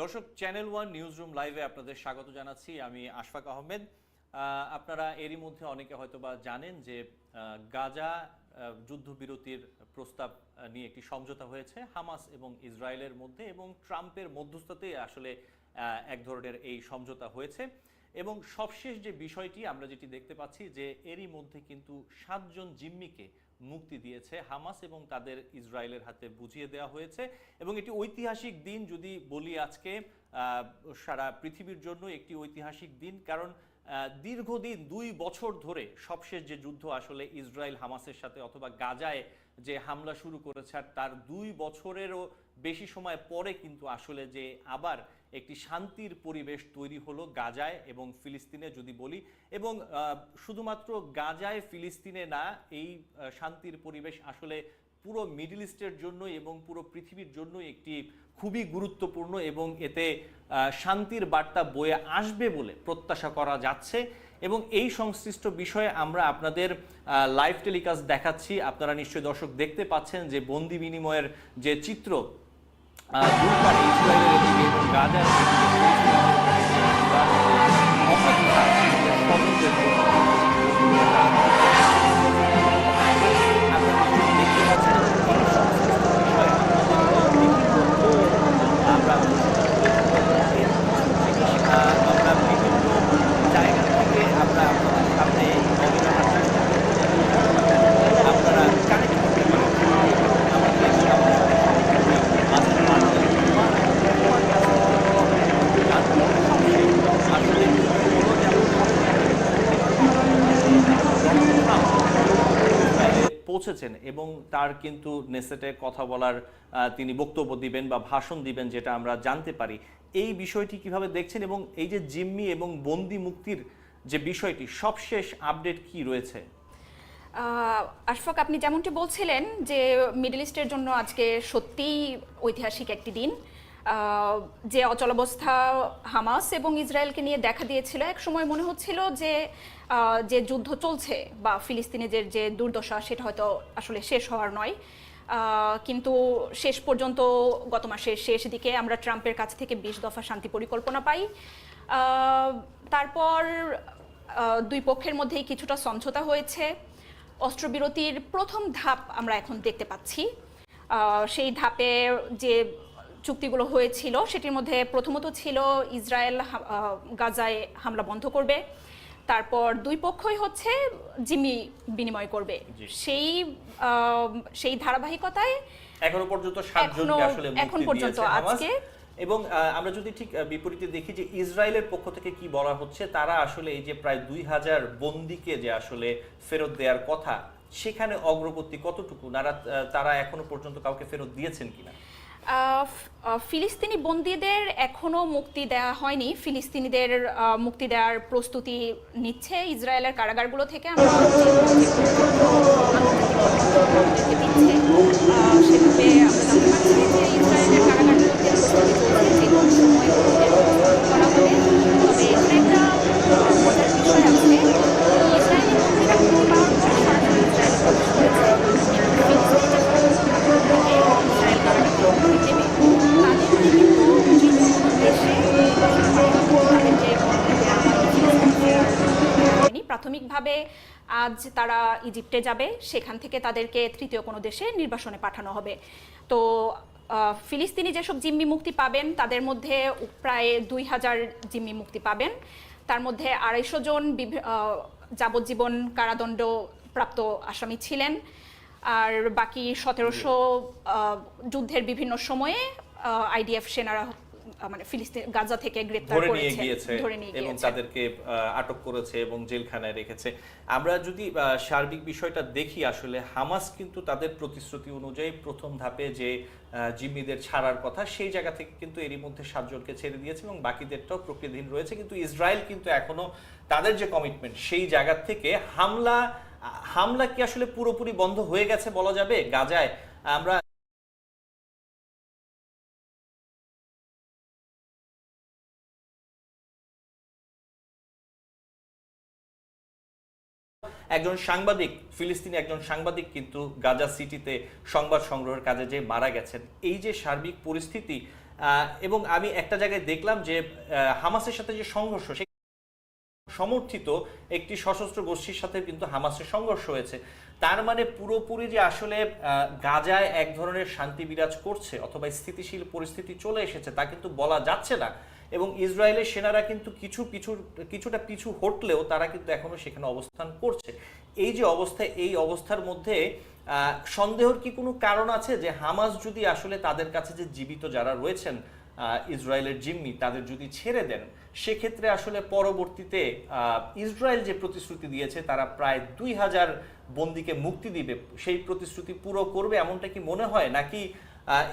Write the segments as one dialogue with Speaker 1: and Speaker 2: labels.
Speaker 1: দর্শক channel one news room লাইভে আপনাদের স্বাগত জানাচ্ছি। আমি আশফাক আহমেদ। আপনারা এরই মধ্যে অনেকে হয়তোবা জানেন যে গাজা যুদ্ধবিরতির প্রস্তাব নিয়ে একটি সমঝোতা হয়েছে হামাস এবং ইসরায়েলের মধ্যে এবং ট্রাম্পের মধ্যস্থতে আসলে এক ধরনের এই সমঝোতা হয়েছে। এবং সবশেষ যে বিষয়টি আমরা যেটি দেখতে পাচ্ছি যে, এরই মধ্যে কিন্তু সাতজন জিম্মিকে মুক্তি দিয়েছে হামাস এবং তাদের ইসরায়েলের হাতে বুঝিয়ে দেওয়া হয়েছে। এবং এটি ঐতিহাসিক দিন যদি বলি আজকে সারা পৃথিবীর জন্য একটি ঐতিহাসিক দিন, কারণ দীর্ঘদিন দুই বছর ধরে সবশেষ যে যুদ্ধ আসলে ইসরায়েল হামাসের সাথে অথবা গাজায় যে হামলা শুরু করেছে, আর তার দুই বছরেরও বেশি সময় পরে কিন্তু আসলে যে আবার একটি শান্তির পরিবেশ তৈরি হলো গাজায় এবং ফিলিস্তিনে যদি বলি, এবং শুধুমাত্র গাজায় ফিলিস্তিনে না, এই শান্তির পরিবেশ আসলে পুরো মিডল ইস্টের জন্য এবং পুরো পৃথিবীর জন্য একটি খুবই গুরুত্বপূর্ণ এবং এতে শান্তির বার্তা বয়ে আসবে বলে প্রত্যাশা করা যাচ্ছে। এবং এই সংশ্লিষ্ট বিষয়ে আমরা আপনাদের লাইভ টেলিকাস্ট দেখাচ্ছি। আপনারা নিশ্চয়ই দর্শক দেখতে পাচ্ছেন যে বন্দি বিনিময়ের যে চিত্র আহ, দুপারে ইসরায়েলের এদিকে এবং গাজার এদিকে তার কিন্তু নেসেটে কথা বলার তিনি বক্তব্য দিবেন বা ভাষণ দিবেন যেটা আমরা জানতে পারি। এই বিষয়টি কীভাবে দেখছেন এবং এই যে জিম্মি এবং বন্দি মুক্তির যে বিষয়টি, সবশেষ আপডেট কি রয়েছে?
Speaker 2: আশফাক, আপনি যেমনটি বলছিলেন যে মিডল ইস্টের জন্য আজকে সত্যিই ঐতিহাসিক একটি দিন। যে অচলাবস্থা হামাস এবং ইসরায়েলকে নিয়ে দেখা দিয়েছিল, এক সময় মনে হচ্ছিল যে যে যুদ্ধ চলছে বা ফিলিস্তিনিদের যে দুর্দশা, সেটা হয়তো আসলে শেষ হওয়ার নয়। কিন্তু শেষ পর্যন্ত গত মাসের শেষ দিকে আমরা ট্রাম্পের কাছ থেকে বিশ দফা শান্তি পরিকল্পনা পাই। তারপর দুই পক্ষের মধ্যেই কিছুটা সমঝোতা হয়েছে। অস্ত্রবিরতির প্রথম ধাপ আমরা এখন দেখতে পাচ্ছি। সেই ধাপে যে চুক্তিগুলো হয়েছিল সেটির মধ্যে প্রথমত ছিল ইসরায়েল গাজায় হামলা বন্ধ করবে তারপর দুই পক্ষই হচ্ছে জিম্মি বিনিময় করবে। সেই সেই ধারাবাহিকতায়
Speaker 1: এখনও পর্যন্ত সাতজনকে আসলে
Speaker 2: এখন পর্যন্ত আজকে
Speaker 1: এবং আমরা যদি ঠিক বিপরীতে দেখি যে ইসরায়েলের পক্ষ থেকে কি বলা হচ্ছে তারা আসলে এই যে প্রায় দুই হাজার বন্দিকে যে আসলে ফেরত দেওয়ার কথা সেখানে অগ্রগতি কতটুকু? তারা তারা এখনও পর্যন্ত কাউকে ফেরত দিয়েছেন কিনা?
Speaker 2: ফিলিস্তিনি বন্দীদের এখনও মুক্তি দেওয়া হয়নি। ফিলিস্তিনিদের মুক্তি দেওয়ার প্রস্তুতি নিচ্ছে ইসরায়েলের কারাগারগুলো থেকে। আমরা সেভাবে আমরা জানতে পারছি যে ইসরায়েলের প্রাথমিকভাবে আজ তারা ইজিপ্টে যাবে, সেখান থেকে তাদেরকে তৃতীয় কোনো দেশে নির্বাসনে পাঠানো হবে। তো ফিলিস্তিনি যেসব জিম্মি মুক্তি পাবেন, তাদের মধ্যে প্রায় দুই হাজার জিম্মি মুক্তি পাবেন। তার মধ্যে আড়াইশো জন যাবজ্জীবন কারাদণ্ড প্রাপ্ত আসামি ছিলেন। আর বাকি সতেরোশো যুদ্ধের বিভিন্ন সময়ে আইডিএফ সেনারা মানে ফিলিস্তিন গাজা থেকে গ্রেপ্তার
Speaker 1: ধরে নিয়ে গিয়েছে এবং তাদেরকে আটক করেছে এবং জেলখানায় রেখেছে। আমরা যদি সার্বিক বিষয়টা দেখি আসলে হামাস কিন্তু তাদের প্রতিশ্রুতি অনুযায়ী প্রথম ধাপে যে জিম্মিদের ছাড়ার কথা সেই জায়গা থেকে কিন্তু এরই মধ্যে সাতজনকে ছেড়ে দিয়েছে এবং বাকিদেরটাও প্রক্রিয়াধীন রয়েছে। কিন্তু ইসরায়েল কিন্তু এখনও তাদের যে কমিটমেন্ট সেই জায়গা থেকে হামলা হামলা কি আসলে পুরোপুরি বন্ধ হয়ে গেছে বলা যাবে? গাজায় আমরা একজন সাংবাদিক, ফিলিস্তিনি একজন সাংবাদিক কিন্তু গাজা সিটিতে সংবাদ সংগ্রহের কাজে যে মারা গেছেন। এই যে সার্বিক পরিস্থিতি এবং আমি একটা জায়গায় দেখলাম যে হামাসের সাথে যে সংঘর্ষ, সে সমর্থিত একটি সশস্ত্র গোষ্ঠীর সাথে কিন্তু হামাসের সংঘর্ষ হয়েছে। তার মানে পুরোপুরি যে আসলে গাজায় এক ধরনের শান্তি বিরাজ করছে অথবা স্থিতিশীল পরিস্থিতি চলে এসেছে তা কিন্তু বলা যাচ্ছে না। এবং ইসরায়েলের সেনারা কিন্তু কিছু পিছু, কিছুটা পিছু হটলেও তারা কিন্তু এখনও সেখানে অবস্থান করছে। এই যে অবস্থা, এই অবস্থার মধ্যে সন্দেহর কি কোনো কারণ আছে যে হামাস যদি আসলে তাদের কাছে যে জীবিত যারা রয়েছেন ইসরায়েলের জিম্মি, তাদের যদি ছেড়ে দেন, সেক্ষেত্রে আসলে পরবর্তীতে ইসরায়েল যে প্রতিশ্রুতি দিয়েছে, তারা প্রায় দুই হাজার বন্দিকে মুক্তি দিবে, সেই প্রতিশ্রুতি পুরো করবে এমনটা কি মনে হয়? নাকি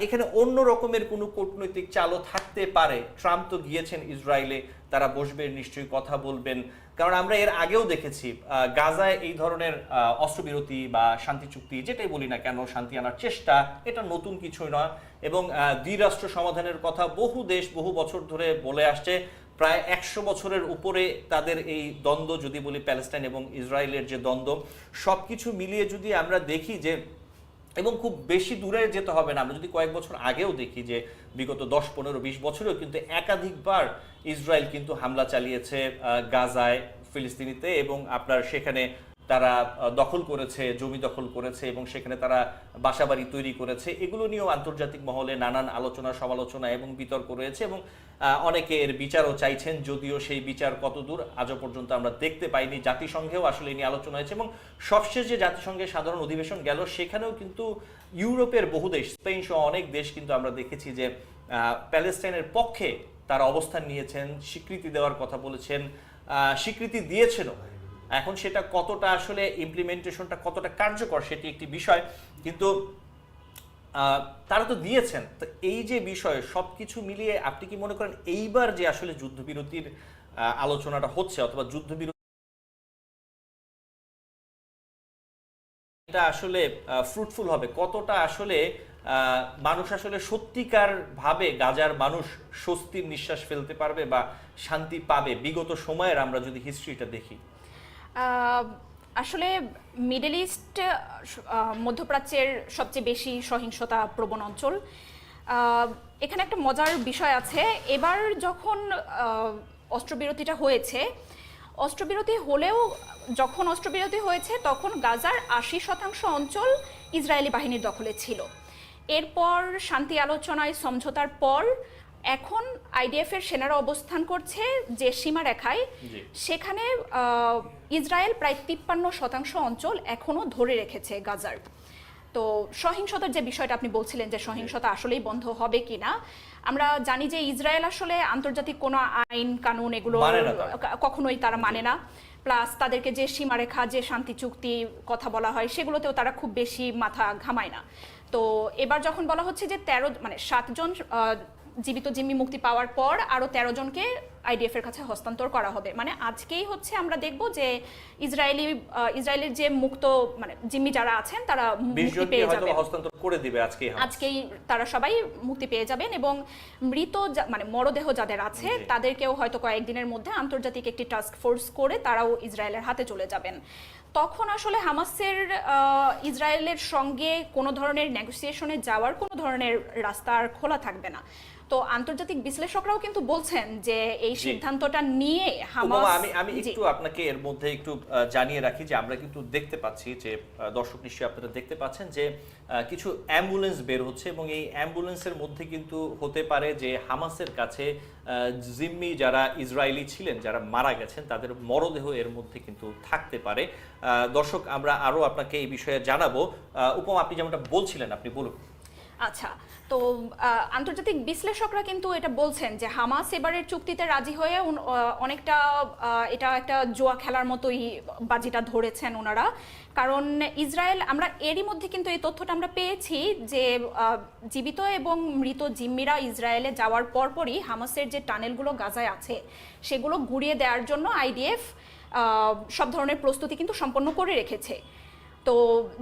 Speaker 1: এখানে অন্য রকমের কোনো কূটনৈতিক চালও থাকতে পারে। ট্রাম্প তো গিয়েছেন ইসরায়েলে, তারা বসবে, নিশ্চয়ই কথা বলবেন। কারণ আমরা এর আগেও দেখেছি গাজায় এই ধরনের অস্ত্রবিরতি বা শান্তি চুক্তি, যেটাই বলি না কেন, শান্তি আনার চেষ্টা, এটা নতুন কিছুই নয়। এবং দ্বিরাষ্ট্র সমাধানের কথা বহু দেশ বহু বছর ধরে বলে আসছে। প্রায় একশো বছরের উপরে তাদের এই দ্বন্দ্ব, যদি বলি প্যালেস্টাইন এবং ইসরায়েলের যে দ্বন্দ্ব, সবকিছু মিলিয়ে যদি আমরা দেখি যে এবং খুব বেশি দূরে যেতে হবে না। আমরা যদি কয়েক বছর আগেও দেখি যে বিগত দশ, পনেরো, বিশ বছরেও কিন্তু একাধিকবার ইসরায়েল কিন্তু হামলা চালিয়েছে গাজায়, ফিলিস্তিনিতে এবং আপনার সেখানে তারা দখল করেছে, জমি দখল করেছে এবং সেখানে তারা বাসাবাড়ি তৈরি করেছে। এগুলো নিয়েও আন্তর্জাতিক মহলে নানান আলোচনা, সমালোচনা এবং বিতর্ক রয়েছে এবং অনেকে এর বিচারও চাইছেন, যদিও সেই বিচার কতদূর আজও পর্যন্ত আমরা দেখতে পাইনি। জাতিসংঘেও আসলে নিয়ে আলোচনা হয়েছে এবং সবশেষ যে জাতিসংঘের সাধারণ অধিবেশন গেল, সেখানেও কিন্তু ইউরোপের বহু দেশ, স্পেন সহ অনেক দেশ কিন্তু আমরা দেখেছি যে প্যালেস্টাইনের পক্ষে তারা অবস্থান নিয়েছেন, স্বীকৃতি দেওয়ার কথা বলেছেন স্বীকৃতি দিয়েছেনও। এখন সেটা কতটা আসলে ইমপ্লিমেন্টেশনটা কতটা কার্যকর সেটি একটি বিষয়। কিন্তু তারা তো দিয়েছেন। তো এই যে বিষয় সবকিছু মিলিয়ে আপনি কি মনে করেন এইবার যে আসলে যুদ্ধবিরতির আলোচনাটা হচ্ছে অথবা যুদ্ধবিরতি এটা আসলে ফ্রুটফুল হবে। কতটা আসলে মানুষ আসলে সত্যিকার ভাবে গাজার মানুষ স্বস্তির নিঃশ্বাস ফেলতে পারবে বা শান্তি পাবে বিগত সময়ের আমরা যদি হিস্ট্রিটা দেখি।
Speaker 2: আসলে মিডল ইস্ট মধ্যপ্রাচ্যের সবচেয়ে বেশি সহিংসতা প্রবণ অঞ্চল এখানে একটা মজার বিষয় আছে। এবার যখন অস্ত্রবিরতিটা হয়েছে, অস্ত্রবিরতি হলেও, যখন অস্ত্রবিরতি হয়েছে, তখন গাজার আশি শতাংশ অঞ্চল ইসরায়েলি বাহিনীর দখলে ছিল। এরপর শান্তি আলোচনায় সমঝোতার পর এখন আইডিএফ এর সেনারা অবস্থান করছে যে সীমারেখায়। সেখানে ইসরায়েল প্রায় তিপ্পান্ন শতাংশ অঞ্চল এখনও ধরে রেখেছে গাজার। তো সহিংসতার যে বিষয়টা আপনি বলছিলেন যে সহিংসতা আসলেই বন্ধ হবে কিনা আমরা জানি যে ইসরায়েল আসলে আন্তর্জাতিক কোনো আইন কানুন এগুলো
Speaker 1: মানে
Speaker 2: কখনোই তারা মানে না। প্লাস তাদেরকে যে সীমারেখা যে শান্তি চুক্তি কথা বলা হয় সেগুলোতেও তারা খুব বেশি মাথা ঘামায় না। তো এবার যখন বলা হচ্ছে যে তেরো মানে সাতজন জীবিত জিম্মি মুক্তি পাওয়ার পর আরও তেরো জনকে আইডিএফ এর কাছে হস্তান্তর করা হবে। মানে আজকেই হচ্ছে আমরা দেখব যে ইসরায়েলি ইসরায়েলের যে মুক্ত মানে জিম্মি যারা আছেন তারা মুক্তি পেয়ে যাবেন।
Speaker 1: হস্তান্তর করে দিবে আজকে
Speaker 2: আজকেই তারা সবাই মুক্তি পেয়ে যাবেন এবং মৃত মানে মরদেহ যাদের আছে তাদেরকেও হয়তো কয়েকদিনের মধ্যে আন্তর্জাতিক একটি টাস্ক ফোর্স করে তারাও ইসরায়েলের হাতে চলে যাবেন। তখন আসলে হামাসের আহ, ইসরায়েলের সঙ্গে কোনো ধরনের নেগোসিয়েশনে যাওয়ার কোনো ধরনের রাস্তা আর খোলা থাকবে না। তো আন্তর্জাতিক বিশ্লেষকরাও কিন্তু বলছেন যে এই সিদ্ধান্তটা নিয়ে হামাস
Speaker 1: আমি আমি একটু আপনাকে এর মধ্যে একটু জানিয়ে রাখি যে আমরা কিন্তু দেখতে পাচ্ছি যে দর্শক নিশ্চয়ই আপনারা দেখতে পাচ্ছেন যে কিছু অ্যাম্বুলেন্স বের হচ্ছে এবং এই অ্যাম্বুলেন্সের মধ্যে কিন্তু হতে পারে যে হামাসের কাছে জিম্মি যারা ইসরায়েলি ছিলেন যারা মারা গেছেন তাদের মরদেহ এর মধ্যে কিন্তু থাকতে পারে। আহ, দর্শক আমরা আরও আপনাকে এই বিষয়ে জানাব। আহ, উপমা আপনি যেমনটা বলছিলেন আপনি বলুন।
Speaker 2: আচ্ছা তো আন্তর্জাতিক বিশ্লেষকরা কিন্তু এটা বলছেন যে হামাস এবারের চুক্তিতে রাজি হয়ে অনেকটা এটা একটা জোয়া খেলার মতোই বাজিটা ধরেছেন ওনারা। কারণ ইসরায়েল, আমরা এরই মধ্যে কিন্তু এই তথ্যটা আমরা পেয়েছি যে জীবিত এবং মৃত জিম্মিরা ইসরায়েলে যাওয়ার পরপরই হামাসের যে টানেলগুলো গাজায় আছে, সেগুলো ঘুরিয়ে দেওয়ার জন্য আইডিএফ সব ধরনের প্রস্তুতি কিন্তু সম্পন্ন করে রেখেছে। তো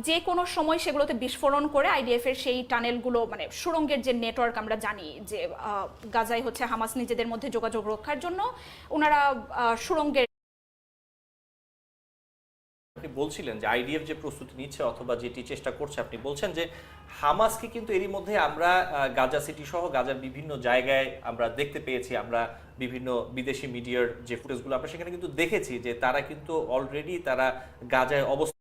Speaker 2: যে কোনো সময় সেগুলোতে বিস্ফোরণ করে আইডিএফ এর সেই টানেলগুলো মানে সুরঙ্গের যে নেটওয়ার্ক আমরা জানি যে গাজায় হচ্ছে হামাস নিজেদের মধ্যে যোগাযোগ রক্ষার জন্য, ওনারা সুরঙ্গের
Speaker 1: আপনি বলছিলেন যে আইডিএফ যে প্রস্তুতি নিচ্ছে অথবা যেটি চেষ্টা করছে, আপনি বলছেন যে হামাসকে কিন্তু এরই মধ্যে আমরা গাজা সিটি সহ গাজার বিভিন্ন জায়গায় আমরা দেখতে পেয়েছি, আমরা বিভিন্ন বিদেশি মিডিয়ার যে ফুটেজগুলো আমরা সেখানে কিন্তু দেখেছি যে তারা কিন্তু অলরেডি তারা গাজায় অবস্থান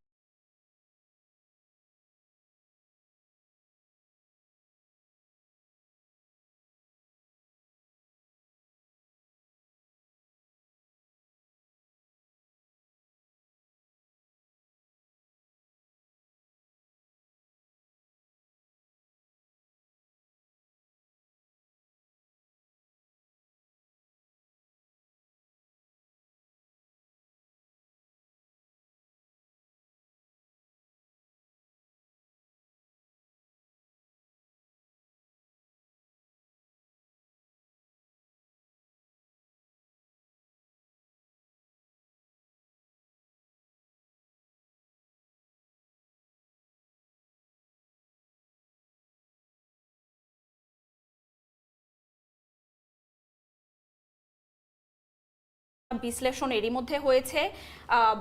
Speaker 2: বিশ্লেষণ এরই মধ্যে হয়েছে।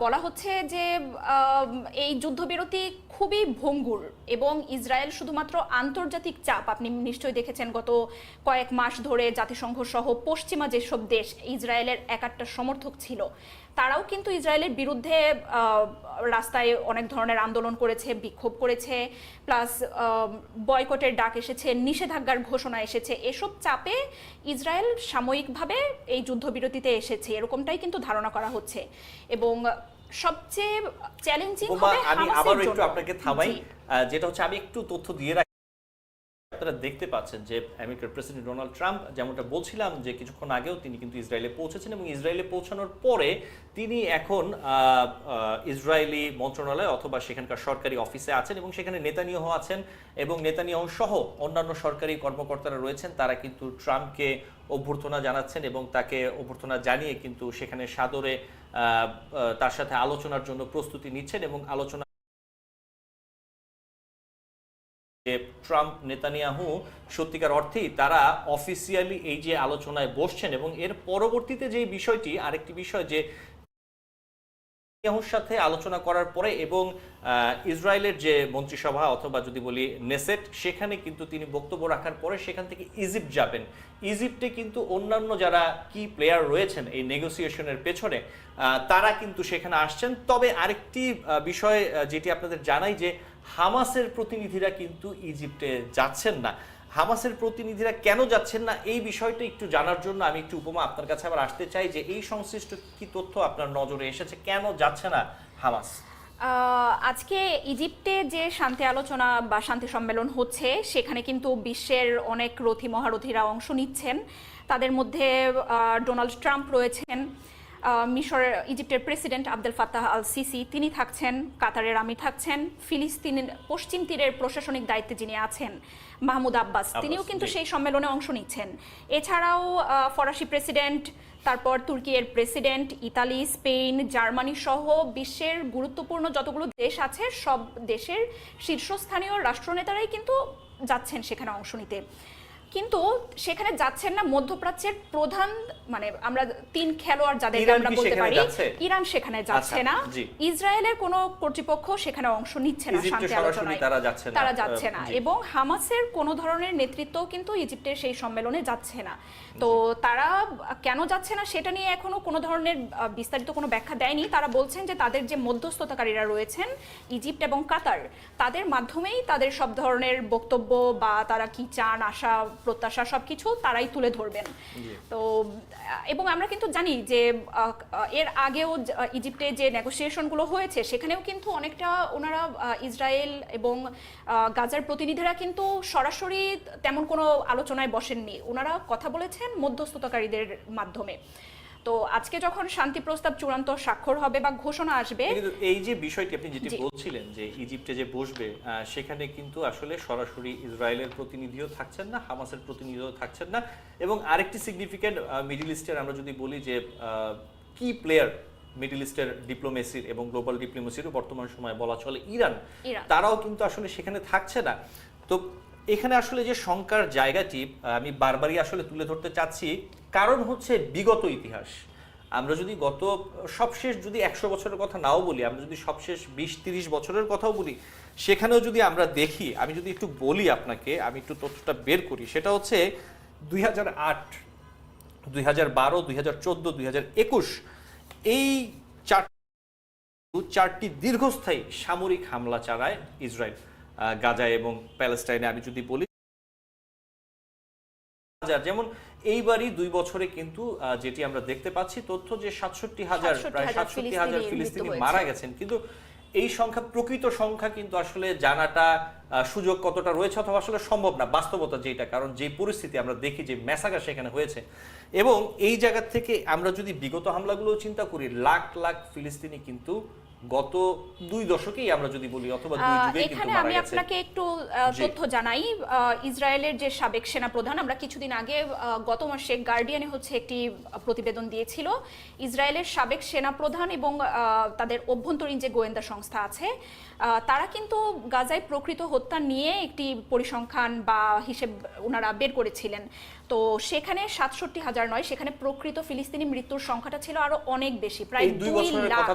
Speaker 2: বলা হচ্ছে যে এই যুদ্ধবিরতি খুবই ভঙ্গুর এবং ইসরায়েল শুধুমাত্র আন্তর্জাতিক চাপ, আপনি নিশ্চয়ই দেখেছেন গত কয়েক মাস ধরে জাতিসংঘ সহ পশ্চিমা যেসব দেশ ইসরায়েলের এক একটা সমর্থক ছিল। তারাও কিন্তু ইসরায়েলের বিরুদ্ধে রাস্তায় অনেক ধরনের আন্দোলন করেছে বিক্ষোভ করেছে প্লাস বয়কটের ডাক এসেছে নিষেধাজ্ঞার ঘোষণা এসেছে। এসব চাপে ইসরায়েল সাময়িকভাবে এই যুদ্ধবিরতিতে এসেছে। এরকমটাই কিন্তু ধারণা করা হচ্ছে। এবং সবচেয়ে চ্যালেঞ্জিং হবে
Speaker 1: আমি আবারও একটু আপনাকে থামাই। যেটা হচ্ছে আমি একটু তথ্য দিয়ে আপনারা দেখতে পাচ্ছেন যে আমেরিকার প্রেসিডেন্ট ডোনাল্ড ট্রাম্প যেমনটা বলছিলাম যে কিছুক্ষণ আগেও তিনি কিন্তু ইসরায়েলে পৌঁছেছেন এবং ইসরায়েলে পৌঁছানোর পরে তিনি এখন ইসরায়েলি মন্ত্রণালয় অথবা সেখানকার সরকারি অফিসে আছেন এবং সেখানে নেতানিয়াহ আছেন এবং নেতানিয়াহ সহ অন্যান্য সরকারি কর্মকর্তারা রয়েছেন। তারা কিন্তু ট্রাম্পকে অভ্যর্থনা জানাচ্ছেন এবং তাকে অভ্যর্থনা জানিয়ে কিন্তু সেখানে সাদরে তার সাথে আলোচনার জন্য প্রস্তুতি নিচ্ছেন এবং আলোচনা যে ট্রাম্প, নেতানিয়াহু সত্যিকার অর্থেই তারা অফিসিয়ালি এই যে আলোচনায় বসছেন এবং এর পরবর্তীতে যে বিষয়টি, আরেকটি বিষয় যে নেতানিয়াহুর সাথে আলোচনা করার পরে এবং ইসরায়েলের যে মন্ত্রিসভা অথবা যদি বলি নেসেট, সেখানে কিন্তু তিনি বক্তব্য রাখার পরে সেখান থেকে ইজিপ্ট যাবেন। ইজিপ্টে কিন্তু অন্যান্য যারা কি প্লেয়ার রয়েছেন এই নেগোসিয়েশনের পেছনে তারা কিন্তু সেখানে আসছেন। তবে আরেকটি বিষয় যেটি আপনাদের জানাই যে হামাসের প্রতিনিধিরা কিন্তু ইজিপ্টে যাচ্ছেন না। হামাসের প্রতিনিধিরা কেন যাচ্ছেন না, এই বিষয়টা একটু জানার জন্য আমি একটু উপমা আপনার কাছে আবার আসতে চাই যে এই সংশ্লিষ্ট কি তথ্য আপনার নজরে এসেছে? কেন যাচ্ছে না হামাস?
Speaker 2: আজকে ইজিপ্টে যে শান্তি আলোচনা বা শান্তি সম্মেলন হচ্ছে, সেখানে কিন্তু বিশ্বের অনেক রথী মহারথীরা অংশ নিচ্ছেন। তাদের মধ্যে ডোনাল্ড ট্রাম্প রয়েছেন। আহ, মিশর ইজিপ্টের president Abdel Fattah al Sisi তিনি থাকছেন কাতারের আমি থাকছেন ফিলিস্তিনের পশ্চিম তীরের প্রশাসনিক দায়িত্বে যিনি আছেন মাহমুদ আব্বাস।
Speaker 1: আব্বাস,
Speaker 2: তিনিও কিন্তু সেই সম্মেলনে অংশ নিচ্ছেন। এছাড়াও ফরাসি প্রেসিডেন্ট তারপর তুর্কির প্রেসিডেন্ট ইতালি স্পেন জার্মানি সহ বিশ্বের গুরুত্বপূর্ণ যতগুলো দেশ আছে সব দেশের শীর্ষস্থানীয় রাষ্ট্রনেতারাই কিন্তু যাচ্ছেন সেখানে অংশ নিতে। কিন্তু সেখানে যাচ্ছেন না মধ্যপ্রাচ্যের প্রধান মানে আমরা তিন খেলোয়াড়
Speaker 1: ইরান
Speaker 2: আমরা বলতে পারি ইরান সেখানে যাচ্ছে
Speaker 1: আচ্ছা,
Speaker 2: না ইসরায়েলের কোনো কর্তৃপক্ষ সেখানে অংশ নিচ্ছে না শান্তি আলোচনায়।
Speaker 1: যাচ্ছে
Speaker 2: তারা যাচ্ছে না এবং হামাসের কোনো ধরনের নেতৃত্ব কিন্তু ইজিপ্টের সেই সম্মেলনে যাচ্ছে না। তো তারা কেন যাচ্ছে না সেটা নিয়ে এখনও কোনো ধরনের বিস্তারিত কোনো ব্যাখ্যা দেয়নি। তারা বলছেন যে তাদের যে মধ্যস্থতাকারীরা রয়েছেন ইজিপ্ট এবং কাতার তাদের মাধ্যমেই তাদের সব ধরনের বক্তব্য বা তারা কি চান আশা প্রত্যাশা সবকিছু তারাই তুলে ধরবেন। তো এবং আমরা কিন্তু জানি যে এর আগেও ইজিপ্টে যে নেগোসিয়েশনগুলো হয়েছে সেখানেও কিন্তু অনেকটা ওনারা ইসরায়েল এবং গাজার প্রতিনিধিরা কিন্তু সরাসরি তেমন কোনো আলোচনায় বসেননি। ওনারা কথা বলেছেন মধ্যস্থতাকারীদের মাধ্যমে। তো আজকে যখন শান্তি প্রস্তাব চূড়ান্ত স্বাক্ষর হবে বা ঘোষণা আসবে
Speaker 1: এই যে বিষয়টি আপনি যেটি বলছিলেন যে ইজিপ্টে যে বসবে সেখানে কিন্তু আসলে সরাসরি ইসরায়েলের প্রতিনিধিও থাকছেন না হামাসের প্রতিনিধিও থাকছেন না এবং আরেকটি সিগনিফিক্যান্ট মিডল ইস্টের আমরা যদি বলি যে কি প্লেয়ার মিডল ইস্টের ডিপ্লোমেসির এবং গ্লোবাল ডিপ্লোমেসিরও বর্তমান সময়ে বলা চলে ইরান। তারাও কিন্তু আসলে সেখানে থাকছে না। তো এখানে আসলে যে শঙ্কার জায়গাটি আমি বারবারই আসলে তুলে ধরতে চাচ্ছি কারণ হচ্ছে বিগত ইতিহাস। আমরা যদি গত সবশেষ যদি একশো বছরের কথা নাও বলি, আমরা যদি সবশেষ বিশ, তিরিশ বছরের কথাও বলি, সেখানেও যদি আমরা দেখি, আমি যদি একটু বলি আপনাকে, আমি একটু তথ্যটা বের করি, সেটা হচ্ছে দুই হাজার আট, দুই হাজার বারো, দুই হাজার চোদ্দ, দুই হাজার একুশ, এই চার চারটি দীর্ঘস্থায়ী সামরিক হামলা চালায় ইসরায়েল গাজায় এবং প্যালেস্টাইনে। আমি যদি বলি হাজার। যেমন এইবারই দুই বছরে কিন্তু যেটি আমরা দেখতে পাচ্ছি তথ্য যে সাতষট্টি হাজার প্রায় সাতষট্টি হাজার
Speaker 2: ফিলিস্তিনি
Speaker 1: মারা গেছেন। কিন্তু এই সংখ্যা প্রকৃত সংখ্যা কিন্তু আসলে জানাটা সুযোগ কতটা রয়েছে অথবা আসলে সম্ভব না বাস্তবতা যেটা। কারণ যে পরিস্থিতি আমরা দেখি যে মেসাগা সেখানে হয়েছে। এবং এই জায়গা থেকে আমরা যদি বিগত হামলাগুলো চিন্তা করি লাখ লাখ ফিলিস্তিনি কিন্তু গত দুই দশকেই আমরা যদি বলি অথবা দুই
Speaker 2: আহ,
Speaker 1: কিন্তু
Speaker 2: এখানে আমি আপনাকে একটু তথ্য জানাই। আহ, ইসরায়েলের যে সাবেক সেনাপ্রধান আমরা কিছুদিন আগে গত মাসে গার্ডিয়ানে হচ্ছে একটি প্রতিবেদন দিয়েছিল। ইসরায়েলের সাবেক সেনাপ্রধান এবং আহ, তাদের অভ্যন্তরীণ যে গোয়েন্দা সংস্থা আছে তারা কিন্তু গাজায় প্রকৃত হত্যা নিয়ে একটি পরিসংখ্যান বা হিসেব ওনারা বের করেছিলেন। তো সেখানে সাতষট্টি হাজার নয় সেখানে প্রকৃত ফিলিস্তিনি মৃত্যুর সংখ্যাটা ছিল আরও অনেক বেশি প্রায়
Speaker 1: দুই
Speaker 2: লাখ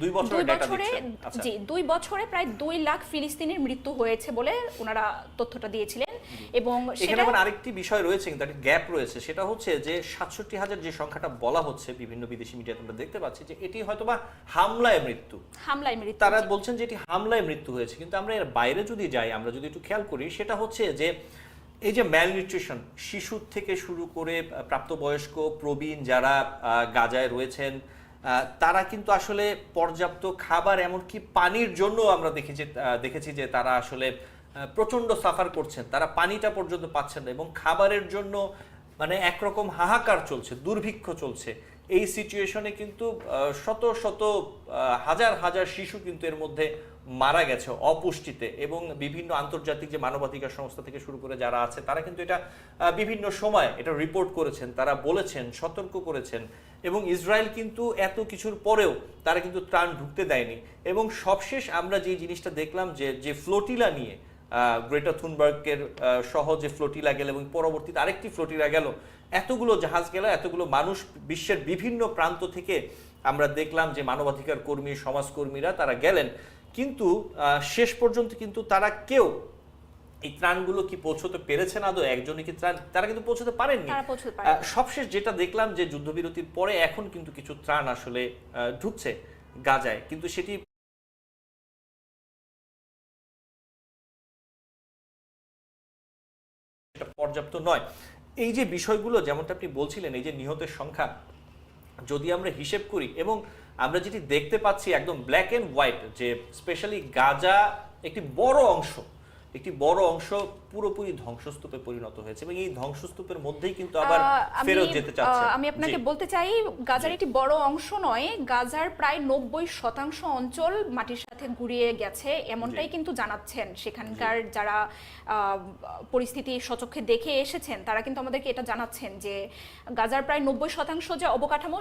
Speaker 1: দুই
Speaker 2: বছরে
Speaker 1: আচ্ছা।
Speaker 2: জি দুই বছরে প্রায় দুই লাখ ফিলিস্তিনির মৃত্যু হয়েছে বলে ওনারা তথ্যটা দিয়েছিলেন এবং সেটা
Speaker 1: আবার আরেকটি বিষয় রয়েছে কিন্তু একটা গ্যাপ রয়েছে সেটা হচ্ছে যে সাতষট্টি হাজার যে সংখ্যাটা বলা হচ্ছে বিভিন্ন বিদেশি মিডিয়াতে আমরা দেখতে পাচ্ছি যে এটি হয়তোবা হামলায় মৃত্যু।
Speaker 2: হামলায় মৃত্যু
Speaker 1: তারা বলছেন যে এটি হামলায় মৃত্যু হয়েছে। কিন্তু আমরা এর বাইরে যদি যাই আমরা যদি একটু খেয়াল করি সেটা হচ্ছে যে এই যে ম্যালনিউট্রিশন শিশু থেকে শুরু করে প্রাপ্তবয়স্ক প্রবীণ যারা গাজায় রয়েছেন তারা কিন্তু আসলে পর্যাপ্ত খাবার এমনকি পানির জন্য আমরা দেখেছি দেখেছি যে তারা আসলে আহ, প্রচণ্ড সাফার করছেন। তারা পানিটা পর্যন্ত পাচ্ছেন না এবং খাবারের জন্য মানে একরকম হাহাকার চলছে দুর্ভিক্ষ চলছে। এই সিচুয়েশনে কিন্তু শত শত হাজার হাজার শিশু কিন্তু এর মধ্যে মারা গেছে অপুষ্টিতে এবং বিভিন্ন আন্তর্জাতিক যে মানবাধিকার সংস্থা থেকে শুরু করে যারা আছে, তারা কিন্তু এটা বিভিন্ন সময় এটা রিপোর্ট করেছেন, তারা বলেছেন, সতর্ক করেছেন এবং ইসরায়েল কিন্তু এত কিছুর পরেও তারা কিন্তু ত্রাণ ঢুকতে দেয়নি এবং সবশেষ আমরা যে জিনিসটা দেখলাম যে যে ফ্লোটিলা নিয়ে গ্রেটা থুনবার্গের সহ যে ফ্লোটিলা গেল এবং পরবর্তীতে আরেকটি ফ্লোটিলা গেল এতগুলো জাহাজ গেল এতগুলো মানুষ বিশ্বের বিভিন্ন প্রান্ত থেকে আমরা দেখলাম যে মানবাধিকার কর্মী সমাজকর্মীরা তারা গেলেন। কিন্তু শেষ পর্যন্ত কিন্তু তারা কেউ এই ত্রাণগুলো কি পৌঁছতে পেরেছেন আদৌ একজনই কি ত্রাণ? তারা কিন্তু পৌঁছতে পারেননি। সবশেষ যেটা দেখলাম যে যুদ্ধবিরতির পরে এখন কিন্তু কিছু ত্রাণ আসলে আহ, ঢুকছে গাজায়। কিন্তু সেটি পর্যাপ্ত নয়। এই যে বিষয়গুলো যেমনটা আপনি বলছিলেন, এই যে নিহতের সংখ্যা, যদি আমরা হিসেব করি এবং আমরা যেটি দেখতে পাচ্ছি একদম ব্ল্যাক এন্ড হোয়াইট যে স্পেশালি গাজা একটি বড় অংশ একটি বড় অংশ পুরোপুরি ধ্বংসস্তূপে পরিণত হয়েছে এবং এই ধ্বংসস্তূপের মধ্যেই কিন্তু আবার ফেরত যেতে চাচ্ছে।
Speaker 2: আমি আপনাকে বলতে চাই গাজার একটি বড় অংশ নয় গাজার প্রায় নব্বই শতাংশ অঞ্চল মাটির সাথে গুড়িয়ে গেছে এমনটাই কিন্তু জানাচ্ছেন। সেখানকার যারা আহ, পরিস্থিতি সচক্ষে দেখে এসেছেন তারা কিন্তু আমাদেরকে এটা জানাচ্ছেন যে গাজার প্রায় নব্বই শতাংশ যে অবকাঠামো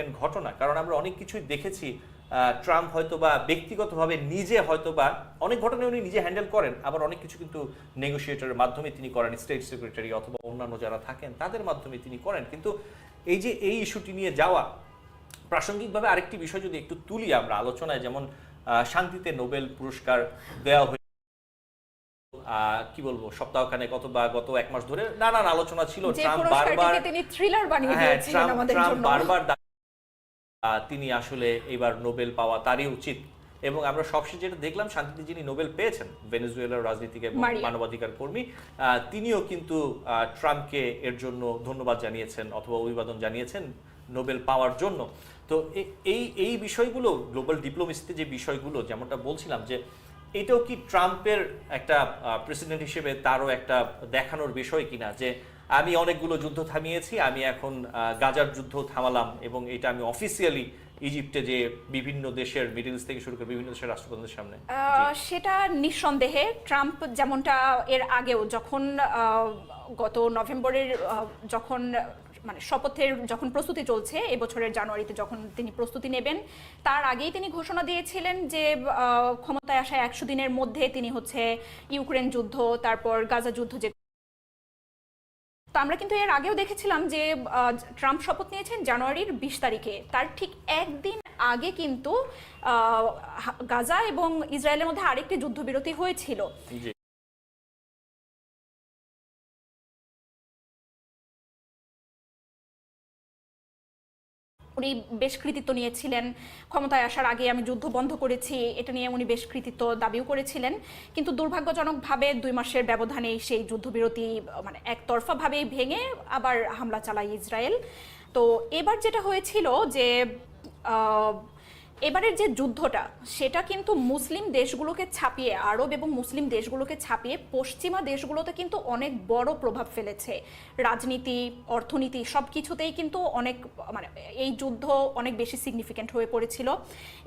Speaker 1: সিগনিফিক্যান্ট ঘটনা। কারণ আমরা অনেক কিছুই দেখেছি ট্রাম্প হয়তো বা ব্যক্তিগতভাবে নিজে হয়তো বা অনেক ঘটনা উনি নিজে হ্যান্ডেল করেন আবার অনেক কিছু কিন্তু নেগোসিয়েটরের মাধ্যমে তিনি করেন স্টেট সেক্রেটারি অথবা অন্যান্য যারা থাকেন তাদের মাধ্যমে তিনি করেন। কিন্তু এই যে এই ইস্যুটি নিয়ে যাওয়া প্রাসঙ্গিকভাবে আরেকটি বিষয় যদি একটু তুলি আমরা আলোচনায় যেমন শান্তিতে নোবেল পুরস্কার দেওয়া হয়েছে কি বলব সপ্তাহখানেক অথবা গত এক মাস ধরে নানান আলোচনা ছিল ট্রাম্প বারবার
Speaker 2: তিনি থ্রিলার বানিয়ে
Speaker 1: হ্যাঁ
Speaker 2: দিয়েছিলেন আমাদের জন্য।
Speaker 1: বারবার তিনি আসলে এবার নোবেল পাওয়া তারই উচিত। এবং আমরা সবশেষে যেটা দেখলাম শান্তিতে যিনি নোবেল পেয়েছেন ভেনেজুয়েলার রাজনীতিক মানবাধিকার কর্মী তিনিও কিন্তু ট্রাম্পকে এর জন্য ধন্যবাদ জানিয়েছেন অথবা অভিবাদন জানিয়েছেন নোবেল পাওয়ার জন্য। তো এই এই বিষয়গুলো গ্লোবাল ডিপ্লোমেসিতে যে বিষয়গুলো যেমনটা বলছিলাম যে এটাও কি ট্রাম্পের একটা প্রেসিডেন্ট হিসেবে তারও একটা দেখানোর বিষয় কিনা? যে আমি অনেকগুলো যুদ্ধ থামিয়েছি, আমি এখন গাজার যুদ্ধ থামালাম এবং এটা আমি অফিসিয়ালি ইজিপ্টে যে বিভিন্ন দেশের মিডল ইস্ট থেকে শুরু করে বিভিন্ন দেশের রাষ্ট্রপ্রধানের সামনে।
Speaker 2: সেটা নিঃসন্দেহে ট্রাম্প যেমনটা এর আগেও যখন গত নভেম্বরের যখন মানে শপথের যখন প্রস্তুতি চলছে, এবছরের জানুয়ারিতে যখন তিনি প্রস্তুতি নেবেন, তার আগেই তিনি ঘোষণা দিয়েছিলেন যে ক্ষমতায় আসা একশো দিনের মধ্যে তিনি হচ্ছে ইউক্রেন যুদ্ধ, তারপর গাজা যুদ্ধ যে তো আমরা কিন্তু এর আগেও দেখেছিলাম যে ট্রাম্প শপথ নিয়েছেন জানুয়ারির বিশ তারিখে। তার ঠিক একদিন আগে কিন্তু গাজা এবং ইসরায়েলের মধ্যে আরেকটি যুদ্ধবিরতি হয়েছিল। উনি বেশ কৃতিত্ব নিয়েছিলেন। ক্ষমতায় আসার আগে আমি যুদ্ধ বন্ধ করেছি, এটা নিয়ে উনি বেশ কৃতিত্ব দাবিও করেছিলেন। কিন্তু দুর্ভাগ্যজনকভাবে দুই মাসের ব্যবধানে সেই যুদ্ধবিরতি মানে একতরফাভাবেই ভেঙে আবার হামলা চালায় ইসরায়েল। তো এবার যেটা হয়েছিল যে এবারের যে যুদ্ধটা, সেটা কিন্তু মুসলিম দেশগুলোকে ছাপিয়ে, আরব এবং মুসলিম দেশগুলোকে ছাপিয়ে পশ্চিমা দেশগুলোতে কিন্তু অনেক বড় প্রভাব ফেলেছে। রাজনীতি, অর্থনীতি সব কিছুতেই কিন্তু অনেক মানে এই যুদ্ধ অনেক বেশি সিগনিফিক্যান্ট হয়ে পড়েছিল।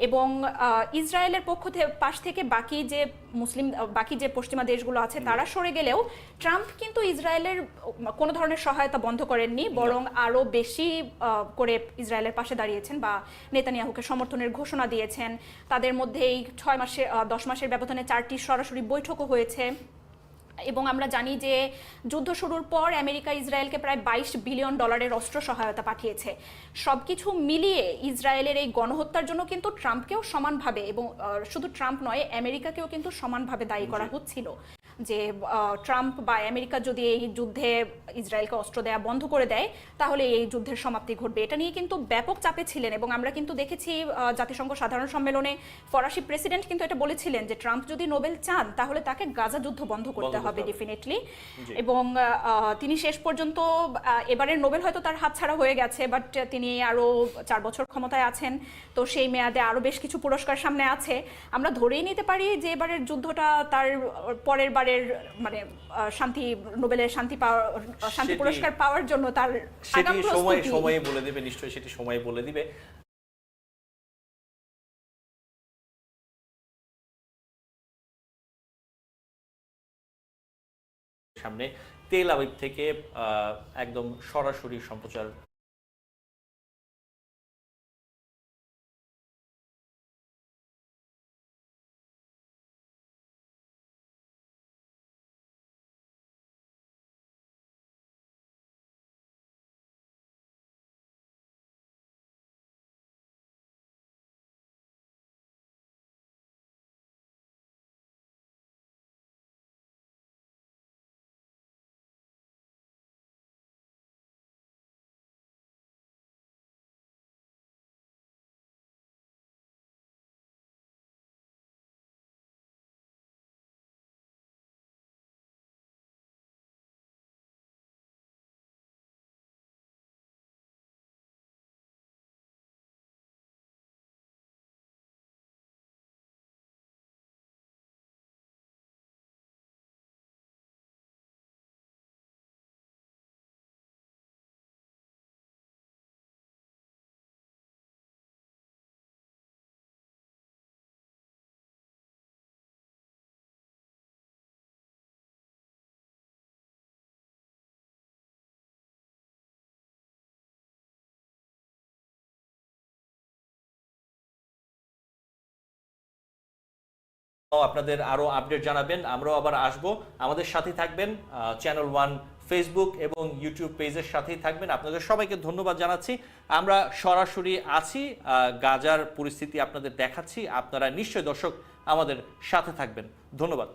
Speaker 2: এবং ইসরায়েলের পক্ষ পাশ থেকে বাকি যে মুসলিম, বাকি যে পশ্চিমা দেশগুলো আছে, তারা সরে গেলেও ট্রাম্প কিন্তু ইসরায়েলের কোনো ধরনের সহায়তা বন্ধ করেননি, বরং আরও বেশি করে ইসরায়েলের পাশে দাঁড়িয়েছেন বা নেতানিয়াহুকে সমর্থনের ঘোষণা দিয়েছেন। তাদের মধ্যে এই ছয় মাসে দশ মাসের ব্যবধানে চারটি সরাসরি বৈঠকও হয়েছে। এবং আমরা জানি যে যুদ্ধ শুরুর পর আমেরিকা ইসরায়েলকে প্রায় বাইশ বিলিয়ন ডলারের অস্ত্র সহায়তা পাঠিয়েছে। সবকিছু মিলিয়ে ইসরায়েলের এই গণহত্যার জন্য কিন্তু ট্রাম্পকেও সমানভাবে এবং শুধু ট্রাম্প নয় আমেরিকাকেও কিন্তু সমানভাবে দায়ী করা হচ্ছিল। যে ট্রাম্প বা আমেরিকা যদি এই যুদ্ধে ইসরায়েলকে অস্ত্র দেওয়া বন্ধ করে দেয় তাহলে এই যুদ্ধের সমাপ্তি ঘটবে। এটা নিয়ে কিন্তু ব্যাপক চাপে ছিলেন এবং আমরা কিন্তু দেখেছি জাতিসংঘ সাধারণ সম্মেলনে ফরাসি প্রেসিডেন্ট কিন্তু এটা বলেছিলেন যে ট্রাম্প যদি নোবেল চান তাহলে তাকে গাজা যুদ্ধ বন্ধ করতে হবে। ডেফিনেটলি। এবং তিনি শেষ পর্যন্ত এবারের নোবেল হয়তো তার হাতছাড়া হয়ে গেছে বাট তিনি আরও চার বছর ক্ষমতায় আছেন। তো সেই মেয়াদে আরও বেশ কিছু পুরস্কার সামনে আছে। আমরা ধরেই নিতে পারি যে এবারের যুদ্ধটা তার পরের বারের মানে শান্তি নোবেলের শান্তি পাওয়ার শান্তি পুরস্কার পাওয়ার জন্য তার
Speaker 1: সেটি সময় সময় বলে দেবে নিশ্চয়ই সেটি সময় বলে দিবে। সামনে তেল আবিব থেকে আহ, একদম সরাসরি সম্প্রচার আপনাদের আরও আপডেট জানাবেন, আমরাও আবার আসব। আমাদের সাথে থাকবেন চ্যানেল ওয়ান ফেসবুক এবং ইউটিউব পেজের সাথেই থাকবেন। আপনাদের সবাইকে ধন্যবাদ জানাচ্ছি। আমরা সরাসরি আছি গাজার পরিস্থিতি আপনাদের দেখাচ্ছি। আপনারা নিশ্চয় দর্শক আমাদের সাথে থাকবেন। ধন্যবাদ।